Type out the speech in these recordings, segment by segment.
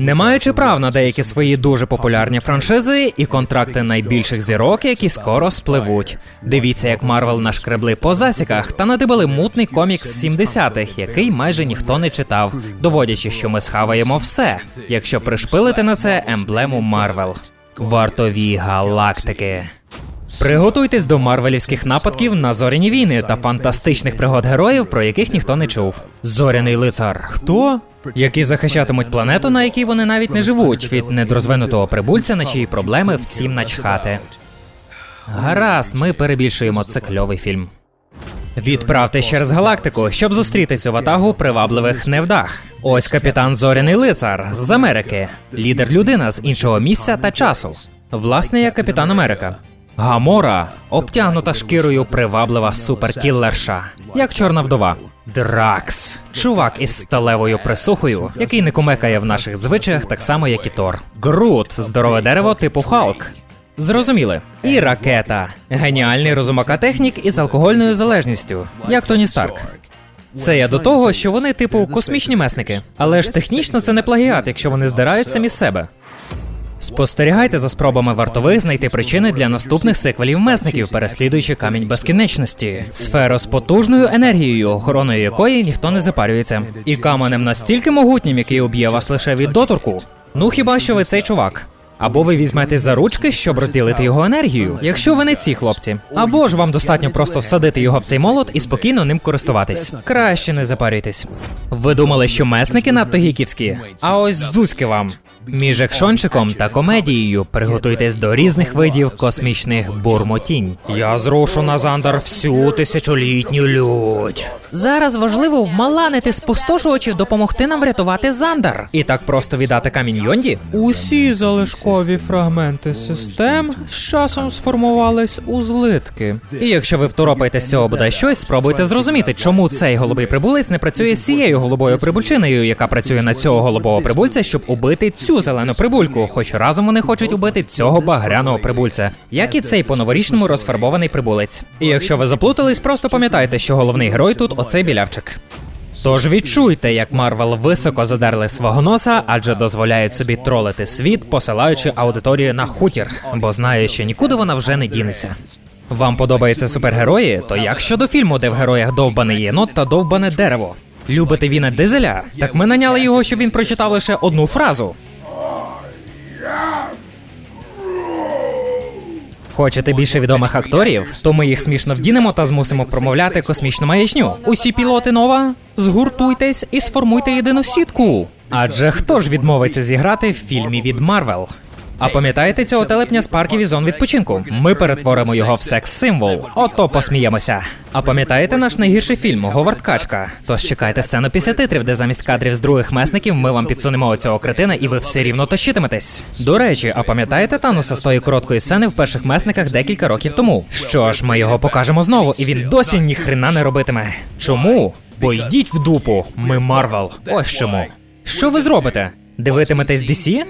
Не маючи прав на деякі свої дуже популярні франшизи і контракти найбільших зірок, які скоро спливуть. Дивіться, як Марвел нашкребли по засіках та надибали мутний комікс з 70-х, який майже ніхто не читав, доводячи, що ми схаваємо все, якщо пришпилити на це емблему Марвел. Вартові галактики. Приготуйтесь до марвелівських нападків на зоряні війни та фантастичних пригод героїв, про яких ніхто не чув. Зоряний лицар. Хто? Які захищатимуть планету, на якій вони навіть не живуть, від недорозвинутого прибульця, на чиї проблеми всім начхати. Гаразд, ми перебільшуємо це кльовий фільм. Відправте через галактику, щоб зустрітися в атагу привабливих невдах. Ось капітан Зоряний лицар з Америки, лідер людина з іншого місця та часу. Власне, як капітан Америка. Гамора обтягнута шкірою приваблива суперкілерша, як чорна вдова. Дракс, чувак із сталевою присухою, який не кумекає в наших звичаях, так само як і Тор. Грут, здорове дерево типу Халк. Зрозуміли. І ракета. Геніальний розумака-технік із алкогольною залежністю, як Тоні Старк. Це я до того, що вони типу космічні месники. Але ж технічно це не плагіат, якщо вони здирають самі себе. Спостерігайте за спробами вартових знайти причини для наступних сиквелів месників, переслідуючи камінь безкінечності, сферу з потужною енергією, охороною якої ніхто не запарюється, і каменем настільки могутнім, який уб'є вас лише від доторку. Ну хіба що ви цей чувак? Або ви візьмете за ручки, щоб розділити його енергію, якщо ви не ці хлопці. Або ж вам достатньо просто всадити його в цей молот і спокійно ним користуватись. Краще не запарюйтесь. Ви думали, що месники надто гіківські? А ось зузьки вам. Між екшончиком та комедією приготуйтесь до різних видів космічних бурмотінь. Я зрушу на Зандар всю тисячолітню лють. Зараз важливо вмаланити спустошувачів допомогти нам врятувати Зандар. І так просто віддати камінь Йонді? Усі залишкові фрагменти систем з часом сформувались у злитки. І якщо ви второпаєте з цього бодай щось, спробуйте зрозуміти, чому цей голубий прибулець не працює з цією голубою прибульчиною, яка працює на цього голубого прибульця, щоб убити цю зелену прибульку, хоч разом вони хочуть убити цього багряного прибульця, як і цей по-новорічному розфарбований прибулець. І якщо ви заплутались, просто пам'ятайте, що головний герой тут оцей білявчик. Тож відчуйте, як Марвел високо задерли свого носа, адже дозволяють собі тролити світ, посилаючи аудиторію на хутір, бо знає, що нікуди вона вже не дінеться. Вам подобаються супергерої? То як щодо фільму, де в героях довбаний єнот та довбане дерево? Любите Віна Дизеля? Так ми наняли його, щоб він прочитав лише одну фразу. Хочете більше відомих акторів? То ми їх смішно вдінемо та змусимо промовляти космічну маячню. Усі пілоти нова, згуртуйтесь і сформуйте єдину сітку. Адже хто ж відмовиться зіграти в фільмі від Марвел? А пам'ятаєте цього телепня з парків і зон відпочинку? Ми перетворимо його в секс-символ. Ото посміємося. А пам'ятаєте наш найгірший фільм Говард Качка? Тож чекайте сцену після титрів, де замість кадрів з других месників ми вам підсунемо оцього кретина, і ви все рівно тащитиметесь. До речі, а пам'ятаєте Тануса з тої короткої сцени в перших месниках декілька років тому? Що ж, ми його покажемо знову, і він досі ніхрена не робитиме. Чому? Бо йдіть в дупу, ми Марвел. Ось чому. Що ви зробите? Дивитиметесь DC?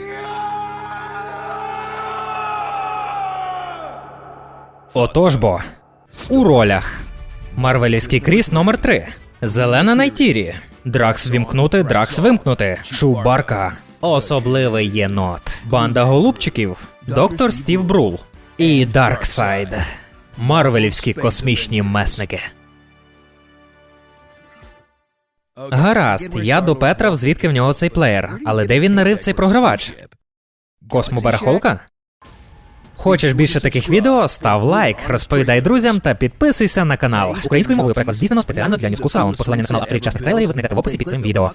Отож бо. У ролях. Марвелівський кріс номер 3 Зелена Найтірі. Дракс вімкнути, Дракс вимкнути. Чубарка. Особливий єнот. Банда голубчиків. Доктор Стів Брул. І Дарксайд. Марвелівські космічні месники. Гаразд, я до Петра, звідки в нього цей плеєр. Але де він нарив цей програвач? Космобарахолка? Хочеш більше таких відео? Став лайк, розповідай друзям та підписуйся на канал. Українською мовою переклад здійснено спеціально для Ньюску Саунд. Посилання на канал авторів часних трейлерів знайдете в описі під цим відео.